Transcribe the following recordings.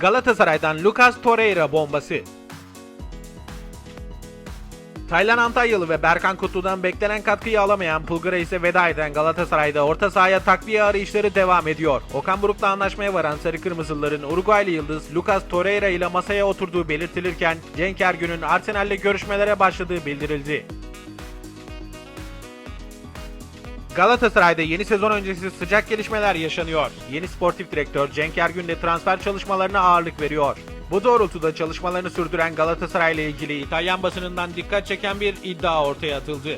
Galatasaray'dan Lucas Torreira bombası. Taylan Antalyalı ve Berkan Kutlu'dan beklenen katkıyı alamayan Pulgara ise veda eden Galatasaray'da orta sahaya takviye arayışları devam ediyor. Okan Buruk'la anlaşmaya varan Sarı Kırmızılıların Uruguaylı yıldız Lucas Torreira ile masaya oturduğu belirtilirken Cenk Ergün'ün Arsenal'le görüşmelere başladığı bildirildi. Galatasaray'da yeni sezon öncesi sıcak gelişmeler yaşanıyor. Yeni sportif direktör Cenk Ergün de transfer çalışmalarına ağırlık veriyor. Bu doğrultuda çalışmalarını sürdüren Galatasaray ile ilgili İtalyan basınından dikkat çeken bir iddia ortaya atıldı.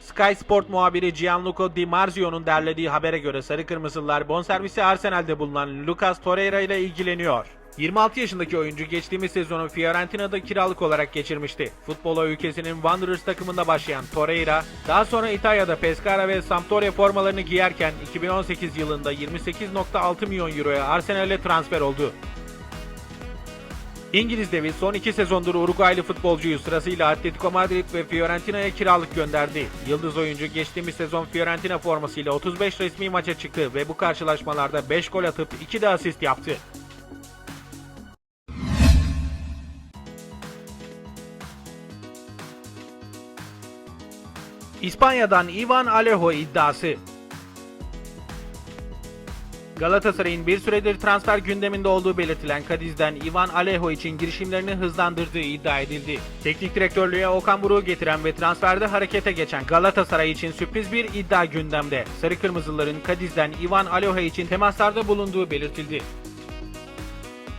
Sky Sport muhabiri Gianluca Di Marzio'nun derlediği habere göre Sarı Kırmızılar bonservisi Arsenal'de bulunan Lucas Torreira ile ilgileniyor. 26 yaşındaki oyuncu geçtiğimiz sezonu Fiorentina'da kiralık olarak geçirmişti. Futbola ülkesinin Wanderers takımında başlayan Torreira, daha sonra İtalya'da Pescara ve Sampdoria formalarını giyerken 2018 yılında 28.6 milyon euroya Arsenal'e transfer oldu. İngiliz devi son iki sezondur Uruguaylı futbolcuyu sırasıyla Atletico Madrid ve Fiorentina'ya kiralık gönderdi. Yıldız oyuncu geçtiğimiz sezon Fiorentina formasıyla 35 resmi maça çıktı ve bu karşılaşmalarda 5 gol atıp 2 de asist yaptı. İspanya'dan Ivan Alejo iddiası. Galatasaray'ın bir süredir transfer gündeminde olduğu belirtilen Kadiz'den Ivan Alejo için girişimlerini hızlandırdığı iddia edildi. Teknik direktörlüğe Okan Buruk'u getiren ve transferde harekete geçen Galatasaray için sürpriz bir iddia gündemde. Sarı Kırmızıların Kadiz'den Ivan Alejo için temaslarda bulunduğu belirtildi.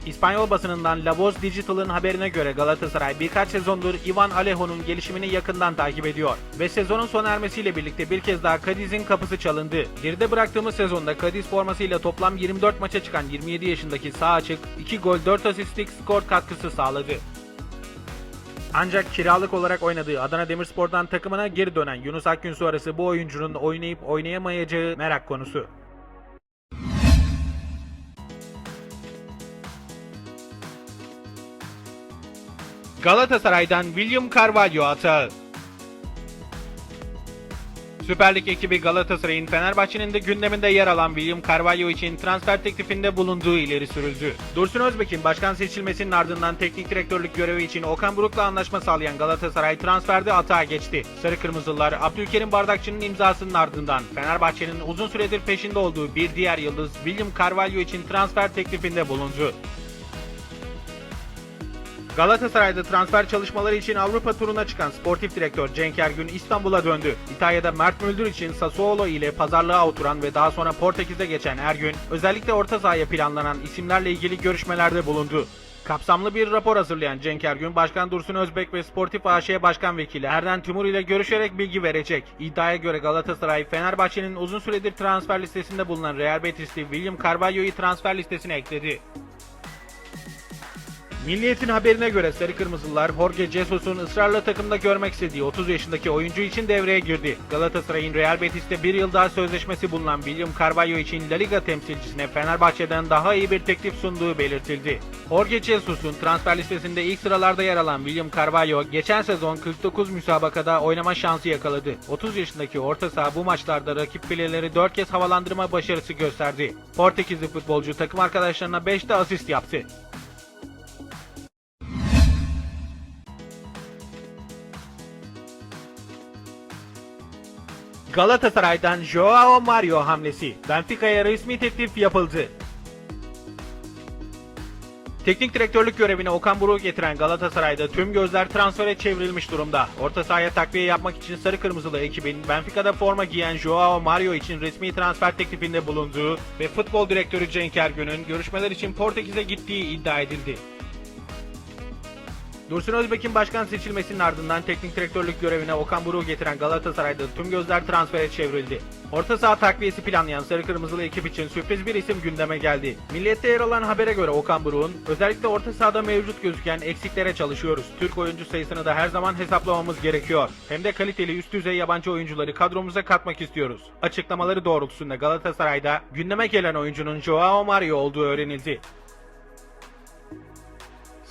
İspanyol basınından La Voz Digital'ın haberine göre Galatasaray birkaç sezondur Ivan Alejo'nun gelişimini yakından takip ediyor ve sezonun sona ermesiyle birlikte bir kez daha Cadiz'in kapısı çalındı. Geride bıraktığımız sezonda Cadiz formasıyla toplam 24 maça çıkan 27 yaşındaki sağ açık 2 gol 4 asistlik skor katkısı sağladı. Ancak kiralık olarak oynadığı Adana Demirspor'dan takımına geri dönen Yunus Akgün sonrası bu oyuncunun oynayıp oynayamayacağı merak konusu. Galatasaray'dan William Carvalho atağı. Süper Lig ekibi Galatasaray'ın Fenerbahçe'nin de gündeminde yer alan William Carvalho için transfer teklifinde bulunduğu ileri sürüldü. Dursun Özbek'in başkan seçilmesinin ardından teknik direktörlük görevi için Okan Buruk'la anlaşma sağlayan Galatasaray transferde atağa geçti. Sarı Kırmızılar Abdülkerim Bardakçı'nın imzasının ardından Fenerbahçe'nin uzun süredir peşinde olduğu bir diğer yıldız William Carvalho için transfer teklifinde bulundu. Galatasaray'da transfer çalışmaları için Avrupa turuna çıkan sportif direktör Cenk Ergün İstanbul'a döndü. İtalya'da Mert Müldür için Sassuolo ile pazarlığa oturan ve daha sonra Portekiz'e geçen Ergün, özellikle orta sahaya planlanan isimlerle ilgili görüşmelerde bulundu. Kapsamlı bir rapor hazırlayan Cenk Ergün, Başkan Dursun Özbek ve Sportif AŞ Başkan Vekili Erden Timur ile görüşerek bilgi verecek. İddiaya göre Galatasaray, Fenerbahçe'nin uzun süredir transfer listesinde bulunan Real Betis'li William Carvalho'yu transfer listesine ekledi. Milliyet'in haberine göre Sarı Kırmızılar Jorge Jesus'un ısrarla takımda görmek istediği 30 yaşındaki oyuncu için devreye girdi. Galatasaray'ın Real Betis'te bir yıl daha sözleşmesi bulunan William Carvalho için La Liga temsilcisine Fenerbahçe'den daha iyi bir teklif sunduğu belirtildi. Jorge Jesus'un transfer listesinde ilk sıralarda yer alan William Carvalho geçen sezon 49 müsabakada oynama şansı yakaladı. 30 yaşındaki orta saha bu maçlarda rakip fileleri 4 kez havalandırma başarısı gösterdi. Portekizli futbolcu takım arkadaşlarına 5 de asist yaptı. Galatasaray'dan Joao Mario hamlesi. Benfica'ya resmi teklif yapıldı. Teknik direktörlük görevine Okan Buruk'u getiren Galatasaray'da tüm gözler transfere çevrilmiş durumda. Orta sahaya takviye yapmak için sarı kırmızılı ekibin Benfica'da forma giyen Joao Mario için resmi transfer teklifinde bulunduğu ve futbol direktörü Cenk Ergün'ün görüşmeler için Portekiz'e gittiği iddia edildi. Dursun Özbek'in başkan seçilmesinin ardından teknik direktörlük görevine Okan Buruk'u getiren Galatasaray'da tüm gözler transfere çevrildi. Orta saha takviyesi planlayan Sarı Kırmızılı ekip için sürpriz bir isim gündeme geldi. Milliyette yer alan habere göre Okan Buruk'un özellikle orta sahada mevcut gözüken eksiklere çalışıyoruz. Türk oyuncu sayısını da her zaman hesaplamamız gerekiyor. Hem de kaliteli üst düzey yabancı oyuncuları kadromuza katmak istiyoruz. Açıklamaları doğrultusunda Galatasaray'da gündeme gelen oyuncunun Joao Mario olduğu öğrenildi.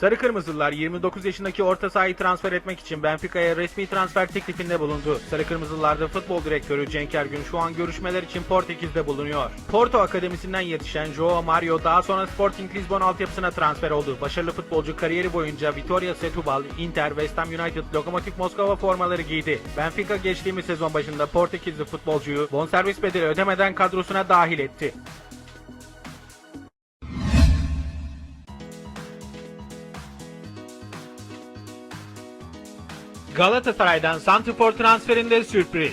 Sarı Kırmızılılar 29 yaşındaki orta sahayı transfer etmek için Benfica'ya resmi transfer teklifinde bulundu. Sarı Kırmızılılarda futbol direktörü Cenk Ergün şu an görüşmeler için Portekiz'de bulunuyor. Porto Akademisi'nden yetişen Joao Mario daha sonra Sporting Lisbon altyapısına transfer oldu. Başarılı futbolcu kariyeri boyunca Vitoria Setúbal, Inter, West Ham United, Lokomotiv Moskova formaları giydi. Benfica geçtiğimiz sezon başında Portekizli futbolcuyu bonservis bedeli ödemeden kadrosuna dahil etti. Galatasaray'dan Santrfor transferinde sürpriz.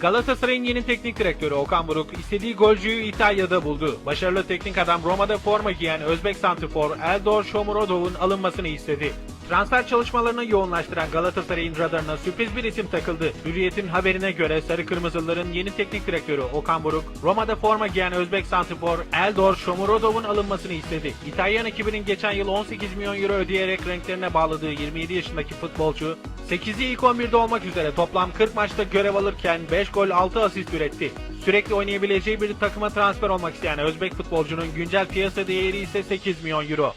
Galatasaray'ın yeni teknik direktörü Okan Buruk istediği golcüyü İtalya'da buldu. Başarılı teknik adam Roma'da forma giyen Özbek santrfor Eldor Shomurodov'un alınmasını istedi. Transfer çalışmalarını yoğunlaştıran Galatasaray'ın radarına sürpriz bir isim takıldı. Hürriyet'in haberine göre Sarı Kırmızılıların yeni teknik direktörü Okan Buruk, Roma'da forma giyen Özbek santrfor Eldor Shomurodov'un alınmasını istedi. İtalyan ekibinin geçen yıl 18 milyon euro ödeyerek renklerine bağladığı 27 yaşındaki futbolcu, 8'i ilk 11'de olmak üzere toplam 40 maçta görev alırken 5 gol 6 asist üretti. Sürekli oynayabileceği bir takıma transfer olmak isteyen Özbek futbolcunun güncel piyasa değeri ise 8 milyon euro.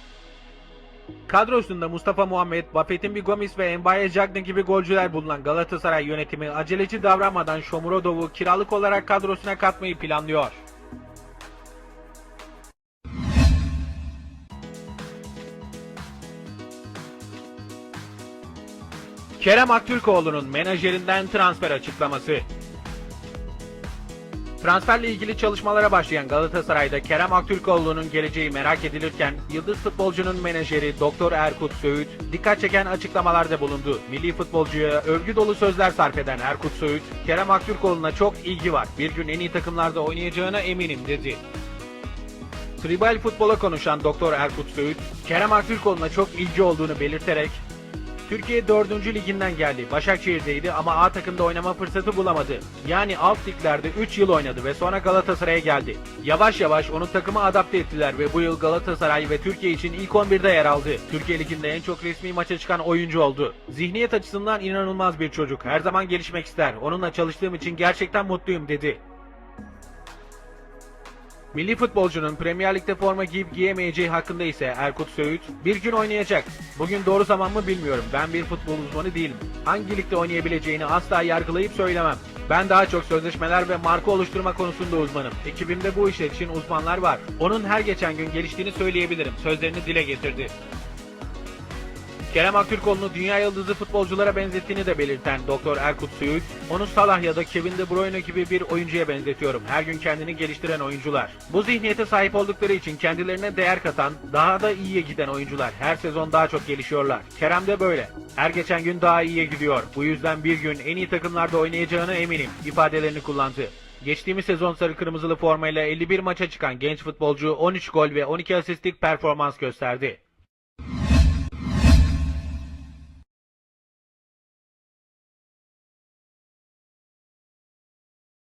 Kadrosunda Mustafa Muhammed, Buffett'in bir Gomis ve Mbaye Cagney gibi golcüler bulunan Galatasaray yönetimi aceleci davranmadan Shomurodov'u kiralık olarak kadrosuna katmayı planlıyor. Kerem Aktürkoğlu'nun menajerinden transfer açıklaması. Transferle ilgili çalışmalara başlayan Galatasaray'da Kerem Aktürkoğlu'nun geleceği merak edilirken yıldız futbolcunun menajeri Doktor Erkut Söğüt dikkat çeken açıklamalarda bulundu. Milli futbolcuya övgü dolu sözler sarf eden Erkut Söğüt, Kerem Aktürkoğlu'na çok ilgi var. Bir gün en iyi takımlarda oynayacağına eminim dedi. Tribal futbola konuşan Doktor Erkut Söğüt, Kerem Aktürkoğlu'na çok ilgi olduğunu belirterek Türkiye 4. liginden geldi. Başakşehir'deydi ama A takımda oynama fırsatı bulamadı. Yani alt liglerde 3 yıl oynadı ve sonra Galatasaray'a geldi. Yavaş yavaş onu takıma adapte ettiler ve bu yıl Galatasaray ve Türkiye için ilk 11'de yer aldı. Türkiye liginde en çok resmi maça çıkan oyuncu oldu. Zihniyet açısından inanılmaz bir çocuk. Her zaman gelişmek ister. Onunla çalıştığım için gerçekten mutluyum dedi. Milli futbolcunun Premier Lig'de forma giyip giyemeyeceği hakkında ise Erkut Söğüt, bir gün oynayacak. Bugün doğru zaman mı bilmiyorum. Ben bir futbol uzmanı değilim. Hangi ligde oynayabileceğini asla yargılayıp söylemem. Ben daha çok sözleşmeler ve marka oluşturma konusunda uzmanım. Ekibimde bu işler için uzmanlar var. Onun her geçen gün geliştiğini söyleyebilirim. Sözlerini dile getirdi. Kerem Aktürkoğlu'nu dünya yıldızı futbolculara benzettiğini de belirten Doktor Erkut Söğüt, onu Salah ya da Kevin De Bruyne gibi bir oyuncuya benzetiyorum. Her gün kendini geliştiren oyuncular. Bu zihniyete sahip oldukları için kendilerine değer katan, daha da iyiye giden oyuncular. Her sezon daha çok gelişiyorlar. Kerem de böyle. Her geçen gün daha iyiye gidiyor. Bu yüzden bir gün en iyi takımlarda oynayacağına eminim ifadelerini kullandı. Geçtiğimiz sezon sarı kırmızılı formayla 51 maça çıkan genç futbolcu 13 gol ve 12 asistlik performans gösterdi.